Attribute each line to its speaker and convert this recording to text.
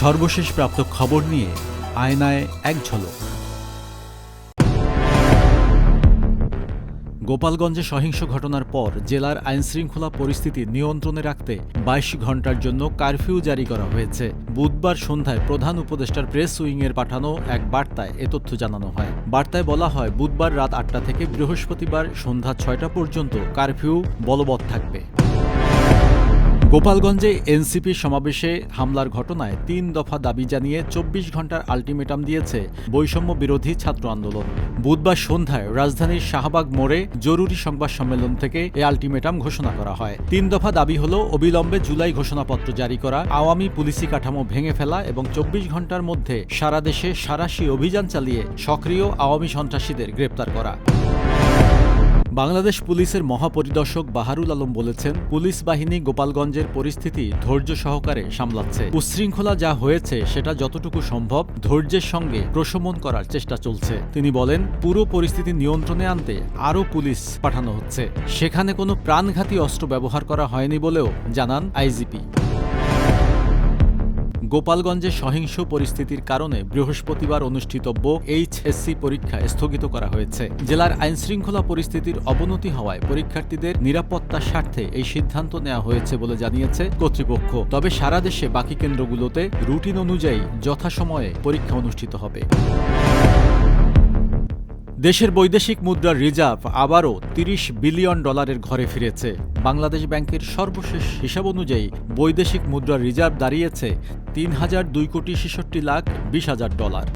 Speaker 1: সর্বশেষ প্রাপ্ত খবর নিয়ে আয়নায় এক ঝলক। গোপালগঞ্জে সহিংস ঘটনার পর জেলার আইনশৃঙ্খলা পরিস্থিতি নিয়ন্ত্রণে রাখতে বাইশ ঘণ্টার জন্য কারফিউ জারি করা হয়েছে। বুধবার সন্ধ্যায় প্রধান উপদেষ্টার প্রেস উইংয়ের পাঠানো এক বার্তায় এ তথ্য জানানো হয়। বার্তায় বলা হয়, বুধবার রাত আটটা থেকে বৃহস্পতিবার সন্ধ্যা ছয়টা পর্যন্ত কারফিউ বলবৎ থাকবে। গোপালগঞ্জে এনসিপি সমাবেশে হামলার ঘটনায় তিন দফা দাবি জানিয়ে চব্বিশ ঘণ্টার আলটিমেটাম দিয়েছে বৈষম্য বিরোধী ছাত্র আন্দোলন। বুধবার সন্ধ্যায় রাজধানীর শাহবাগ মোড়ে জরুরি সংবাদ সম্মেলন থেকে এ আলটিমেটাম ঘোষণা করা হয়। তিন দফা দাবি হল অবিলম্বে জুলাই ঘোষণাপত্র জারি করা, আওয়ামী পুলিশি কাঠামো ভেঙে ফেলা এবং চব্বিশ ঘণ্টার মধ্যে সারা দেশে সারাশি অভিযান চালিয়ে সক্রিয় আওয়ামী সন্ত্রাসীদের গ্রেপ্তার করা। বাংলাদেশ পুলিশের মহাপরিদর্শক বাহারুল আলম বলেছেন, পুলিশ বাহিনী গোপালগঞ্জের পরিস্থিতি ধৈর্য সহকারে সামলাচ্ছে। উচ্ছৃঙ্খলা যা হয়েছে সেটা যতটুকু সম্ভব ধৈর্যের সঙ্গে প্রশমন করার চেষ্টা চলছে। তিনি বলেন, পুরো পরিস্থিতি নিয়ন্ত্রণে আনতে আরও পুলিশ পাঠানো হচ্ছে। সেখানে কোনো প্রাণঘাতী অস্ত্র ব্যবহার করা হয়নি বলেও জানান আইজিপি। গোপালগঞ্জে সহিংস পরিস্থিতির কারণে বৃহস্পতিবার অনুষ্ঠিতব্য এইচএসসি পরীক্ষা স্থগিত করা হয়েছে। জেলার আইনশৃঙ্খলা পরিস্থিতির অবনতি হওয়ায় পরীক্ষার্থীদের নিরাপত্তার স্বার্থে এই সিদ্ধান্ত নেওয়া হয়েছে বলে জানিয়েছে কর্তৃপক্ষ। তবে সারা দেশে বাকি কেন্দ্রগুলোতে রুটিন অনুযায়ী যথাসময়ে পরীক্ষা অনুষ্ঠিত হবে। দেশের বৈদেশিক মুদ্রার রিজার্ভ আবারও তিরিশ বিলিয়ন ডলারের ঘরে ফিরেছে। বাংলাদেশ ব্যাংকের সর্বশেষ হিসাব অনুযায়ী বৈদেশিক মুদ্রার রিজার্ভ দাঁড়িয়েছে তিন হাজার দুই কোটি ছেষট্টি লাখ বিশ হাজার ডলার।